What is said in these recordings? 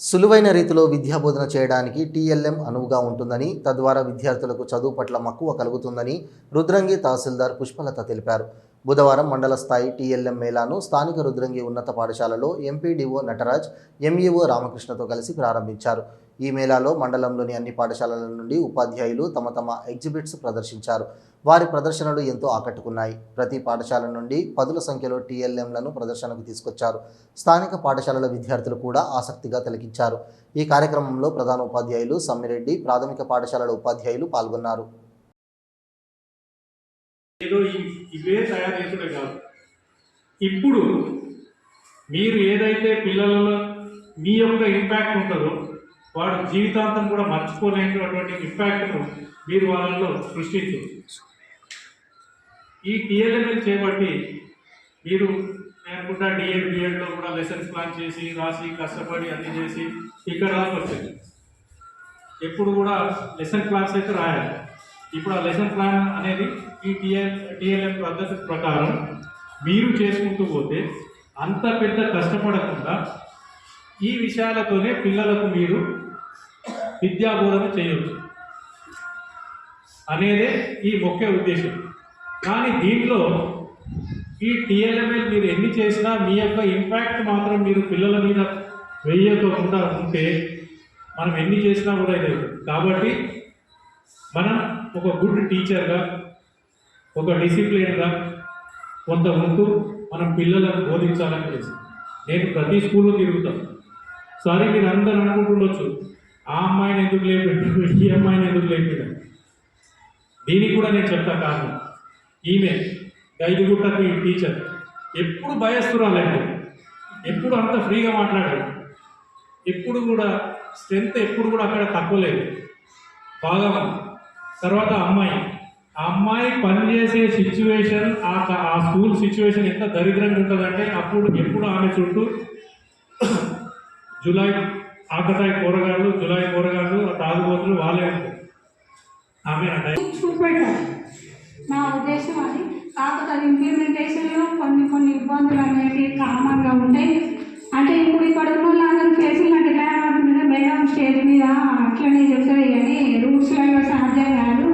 సులువైన రీతిలో విద్యాబోధన చేయడానికి టీఎల్ఎం అనువుగా ఉంటుందని తద్వారా విద్యార్థులకు చదువు పట్ల మక్కువ కలుగుతుందని రుద్రంగి తహసీల్దార్ పుష్పలత తెలిపారు. బుధవారం మండల స్థాయి టీఎల్ఎం మేళాను స్థానిక రుద్రంగి ఉన్నత పాఠశాలలో ఎంపీడీఓ నటరాజ్ ఎంఈఓ రామకృష్ణతో కలిసి ప్రారంభించారు. ఈ మేళాలో మండలంలోని అన్ని పాఠశాలల నుండి ఉపాధ్యాయులు తమ తమ ఎగ్జిబిట్స్ ప్రదర్శించారు. వారి ప్రదర్శనలు ఎంతో ఆకట్టుకున్నాయి. ప్రతి పాఠశాల నుండి పదుల సంఖ్యలో టీఎల్ఎంలను ప్రదర్శనకు తీసుకొచ్చారు. స్థానిక పాఠశాలల విద్యార్థులు కూడా ఆసక్తిగా తిలకించారు. ఈ కార్యక్రమంలో ప్రధాన ఉపాధ్యాయులు సమ్మిరెడ్డి ప్రాథమిక పాఠశాలల ఉపాధ్యాయులు పాల్గొన్నారు. ఇప్పుడు మీరు ఏదైతే పిల్లలలో మీ యొక్క ఇంపాక్ట్ ఉంటుందో వాడు జీవితాంతం కూడా మర్చిపోలేనటువంటి ఇంపాక్ట్ను మీరు వాళ్ళలో సృష్టించు ఈ టీఎల్ఎంఎల్ చేపట్టి మీరు లేకుండా అనుకుంటా డిఎడ్ బిఎడ్లో కూడా లెసన్స్ ప్లాన్ చేసి రాసి కష్టపడి అన్ని చేసి ఇక్కడ దాకా వచ్చింది ఎప్పుడు కూడా లెసన్ ప్లాన్స్ అయితే రాయాలి. ఇప్పుడు ఆ లెసన్ ప్లాన్ అనేది ఈ టిఎల్ టిఎల్ఎం పద్ధతి ప్రకారం మీరు చేసుకుంటూ పోతే అంత పెద్ద కష్టపడకుండా ఈ విషయాలతోనే పిల్లలకు మీరు విద్యాబోధన చేయవచ్చు అనేదే ఈ ముఖ్య ఉద్దేశం. కానీ దీంట్లో ఈ టీఎల్ఎంఎల్ మీరు ఎన్ని చేసినా మీ యొక్క ఇంపాక్ట్ మాత్రం మీరు పిల్లల మీద వేయకుండా ఉంటే మనం ఎన్ని చేసినా కూడా ఇది. కాబట్టి మనం ఒక గుడ్ టీచర్గా ఒక డిసిప్లిన్గా కొంత ఉంటూ మనం పిల్లలను బోధించాలని చేసి నేను ప్రతి స్కూల్లో తిరుగుతాను. సారీ మీరు అందరూ అనుకుంటుండొచ్చు ఆ అమ్మాయిని ఎందుకు లేపిండు ఈ అమ్మాయిని ఎందుకు లేపాడు దీనికి కూడా నేను చెప్తా కారణం. ఈమె గైదుగుట్టకు ఈ టీచర్. ఎప్పుడు భయస్తురాలండి ఎప్పుడు అంత ఫ్రీగా మాట్లాడాడు ఎప్పుడు కూడా స్ట్రెంత్ ఎప్పుడు కూడా అక్కడ తక్కువ లేదు. బాగా తర్వాత అమ్మాయి. ఆ అమ్మాయి పనిచేసే సిచ్యువేషన్ ఆ ఆ స్కూల్ సిచ్యువేషన్ ఎంత దరిద్రంగా ఉంటుందంటే అప్పుడు ఎప్పుడు ఆమె చుట్టూ జులై ఆకతాయి కూరగాయలు జులాయి కూరగాయలు తాగుబోతులు వాళ్ళే ఉంటారు ఆమె నా ఉద్దేశం అది. కాకపోతే అది ఇంప్లిమెంటేషన్లో కొన్ని కొన్ని ఇబ్బందులు అనేవి కామన్గా ఉంటాయి. అంటే ఇప్పుడు ఇక్కడ ఉన్న వాళ్ళందరూ కేసులు అంటే మీద మేడం స్టేజ్ మీద అట్లనే చెప్తారు. కానీ రూల్స్లలో సాధ్యం కాదు.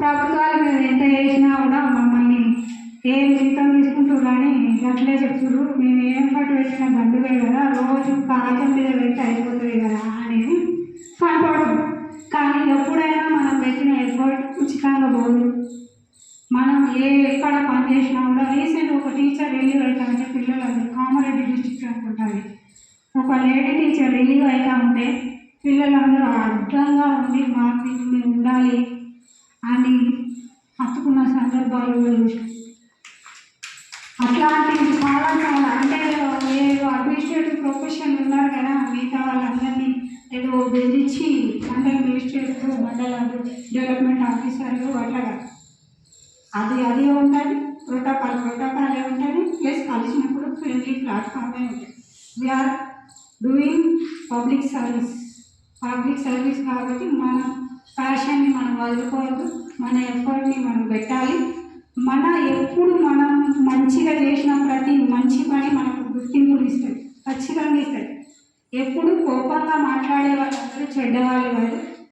ప్రభుత్వాలు మేము ఎంత చేసినా కూడా మమ్మల్ని ఏం జీతం తీసుకుంటారు కానీ అట్లే చెప్తున్నారు మేము ఏం పట్టు పెట్టిన బండువే కదా. రోజు కాగితం మనం ఏ ఎక్కడ పని చేసినా కూడా రీసెంట్ ఒక టీచర్ రిలీవ్ అవుతా ఉంటే పిల్లలందరూ కామారెడ్డి డిస్ట్రిక్ట్ అనుకుంటుంది ఒక లేడీ టీచర్ రిలీవ్ అవుతా ఉంటే పిల్లలందరూ అడ్డంగా ఉండి మాకు మేము ఉండాలి అని హత్తుకున్న సందర్భాలు అట్లాంటివి చాలా చాలా అంటే ఏదో అడ్మినిస్ట్రేటివ్ ప్రొఫెషన్ ఉన్నారు కదా మిగతా వాళ్ళందరినీ ఏదో బెదిరించి అంటే రైతులు మండలాలు డెవలప్మెంట్ ఆఫీసర్లు అట్లా అది అది ఉంటుంది ప్రోటోకాల్ ప్రోటోకాల్ ఏ ఉంటుంది ప్లస్ కలిసినప్పుడు ఫ్రెండ్లీ ప్లాట్ఫామే ఉంటుంది. We are doing public service public service కాబట్టి మన ఫ్యాషన్ని మనం వదులుకోవద్దు. మన ఎఫర్ట్ని మనం పెట్టాలి. మన ఎప్పుడు మనం మంచిగా చేసిన ప్రతి మంచి పని మనకు గుర్తింపులు ఇస్తుంది. ఖచ్చితంగా ఇస్తుంది. ఎప్పుడు కోపంగా మాట్లాడే వాళ్ళందరూ చెడ్డవాళ్ళు కాదు.